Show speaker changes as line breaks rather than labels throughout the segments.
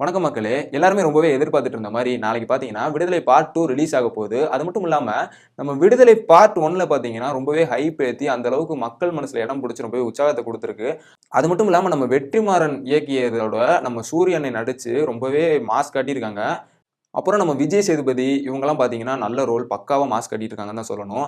வணக்கம் மக்களே. எல்லாருமே ரொம்பவே எதிர்பார்த்துட்டு இருந்த மாதிரி நாளைக்கு பார்த்தீங்கன்னா விடுதலை பார்ட் டூ ரிலீஸ் ஆக போகுது. அது மட்டும் இல்லாமல் நம்ம விடுதலை பார்ட் ஒன்ல பார்த்தீங்கன்னா ரொம்பவே ஹைப் ஏற்றி அந்த அளவுக்கு மக்கள் மனசில் இடம் பிடிச்சி ரொம்பவே உற்சாகத்தை கொடுத்துருக்கு. அது மட்டும் இல்லாமல் நம்ம வெற்றிமாறன் இயக்கியதோட நம்ம சூரியனை நடித்து ரொம்பவே மாஸ் காட்டியிருக்காங்க. அப்புறம் நம்ம விஜய் சேதுபதி இவங்கெல்லாம் பார்த்தீங்கன்னா நல்ல ரோல் பக்காவாக மாஸ்க் கட்டிட்டு இருக்காங்கன்னு தான் சொல்லணும்.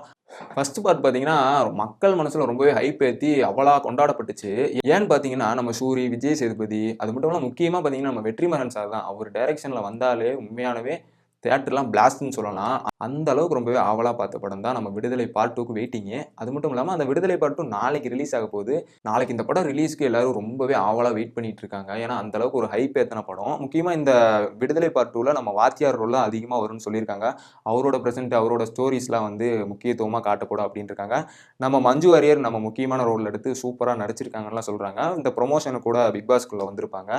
ஃபர்ஸ்ட் பார்ட் பார்த்தீங்கன்னா மக்கள் மனசில் ரொம்பவே ஹைப் ஏற்றி அவ்வளோ கொண்டாடப்பட்டுச்சு. ஏன்னு பார்த்தீங்கன்னா நம்ம சூரி விஜய் சேதுபதி அது மட்டும் இல்லாமல் முக்கியமாக பார்த்தீங்கன்னா நம்ம வெற்றிமாறன் சார் தான். அவர் டைரக்ஷனில் வந்தாலே உண்மையானவே தேட்டர்லாம் பிளாஸ்ட்னு சொல்லலாம். அந்த அளவுக்கு ரொம்பவே ஆவலாக பார்த்த படம் தான் நம்ம விடுதலை பார்ட் டூக்கு வெயிட்டிங்கு அது மட்டும் இல்லாமல் அந்த விடுதலை பார்ட் டூ நாளைக்கு ரிலீஸ் ஆக போகுது. நாளைக்கு இந்த படம் ரிலீஸ்க்கு எல்லாரும் ரொம்பவே ஆவலாக வெயிட் பண்ணிட்டு இருக்காங்க. ஏன்னா அந்த அளவுக்கு ஒரு ஹைப் ஏத்தன படம். முக்கியமாக இந்த விடுதலை பார்ட் டூவில் நம்ம வாத்தியார் ரோல் அதிகமாக வரும்னு சொல்லியிருக்காங்க. அவரோட ப்ரெசென்ட் அவரோட ஸ்டோரிஸ்லாம் வந்து முக்கியத்துவமாக காட்டப்படும் அப்படின்னு இருக்காங்க. நம்ம மஞ்சு வாரியர் நம்ம முக்கியமான ரோல் எடுத்து சூப்பராக நடிச்சிருக்காங்கலாம் சொல்கிறாங்க இந்த ப்ரொமோஷனு கூட பிக் பாஸ்குள்ளே வந்திருப்பாங்க.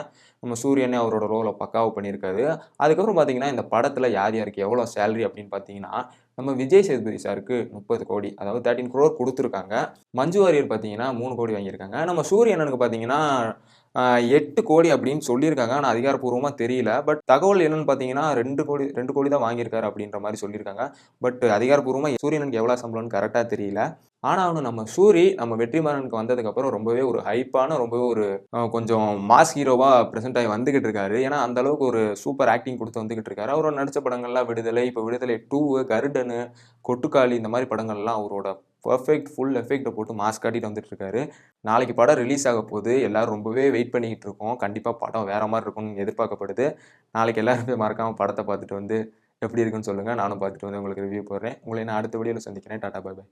நம்ம சூரியனே அவரோட ரோலை பக்காவாக பண்ணியிருக்காரு. அதுக்கப்புறம் பார்த்தீங்கன்னா இந்த படத்தில் யார் யாருக்கு எவ்வளோ சேலரி அப்படின்னு பார்த்தீங்கன்னா நம்ம விஜய் சேதுபதி சாருக்கு முப்பது கோடி அதாவது தேர்ட்டின் குரோர் கொடுத்துருக்காங்க. மஞ்சு வாரியர் பார்த்தீங்கன்னா மூணு கோடி வாங்கியிருக்காங்க. நம்ம சூரியனனுக்கு பார்த்தீங்கன்னா எட்டு கோடி அப்படின்னு சொல்லியிருக்காங்க. ஆனால் அதிகாரப்பூர்வமாக தெரியல. பட் தகவல் என்னன்னு பார்த்தீங்கன்னா ரெண்டு கோடி ரெண்டு கோடி தான் வாங்கியிருக்காரு அப்படின்ற மாதிரி சொல்லியிருக்காங்க. பட் அதிகாரப்பூர்வமாக சூரியனுக்கு எவ்வளோ சம்பளம்னு கரெக்டாக தெரியல. ஆனால் அவனு நம்ம சூரி நம்ம வெற்றிமாறனுக்கு வந்ததுக்கப்புறம் ரொம்பவே ஒரு ஹைப்பான ரொம்பவே ஒரு கொஞ்சம் மாஸ் ஹீரோவாக ப்ரெசென்ட் ஆகி வந்துகிட்டு இருக்காரு. ஏன்னா அந்த அளவுக்கு ஒரு சூப்பர் ஆக்டிங் கொடுத்து வந்துகிட்டு இருக்காரு. அவரோட நடித்த படங்கள்லாம் விடுதலை இப்போ விடுதலை டூ கருடனு கொட்டுக்காளி இந்த மாதிரி படங்கள்லாம் அவரோட பர்ஃபெக்ட் ஃபுல் எஃபெக்ட்டை போட்டு மாஸ்க் காட்டிட்டு வந்துட்டு இருக்காரு நாளைக்கு படம் ரிலீஸ் ஆக போகுது. எல்லோரும் ரொம்பவே வெயிட் பண்ணிக்கிட்டு இருக்கோம். கண்டிப்பாக படம் வேறு மாதிரி இருக்கும்னு எதிர்பார்க்கப்படுது. நாளைக்கு எல்லாருமே மறக்காமல் படத்தை பார்த்துட்டு வந்து எப்படி இருக்குன்னு சொல்லுங்கள் நானும் பார்த்துட்டு வந்து உங்களுக்கு ரிவ்யூ போடுறேன். உங்களை நான் அடுத்த வீடியோவில் சந்திக்கிறேன். டாடா பாய்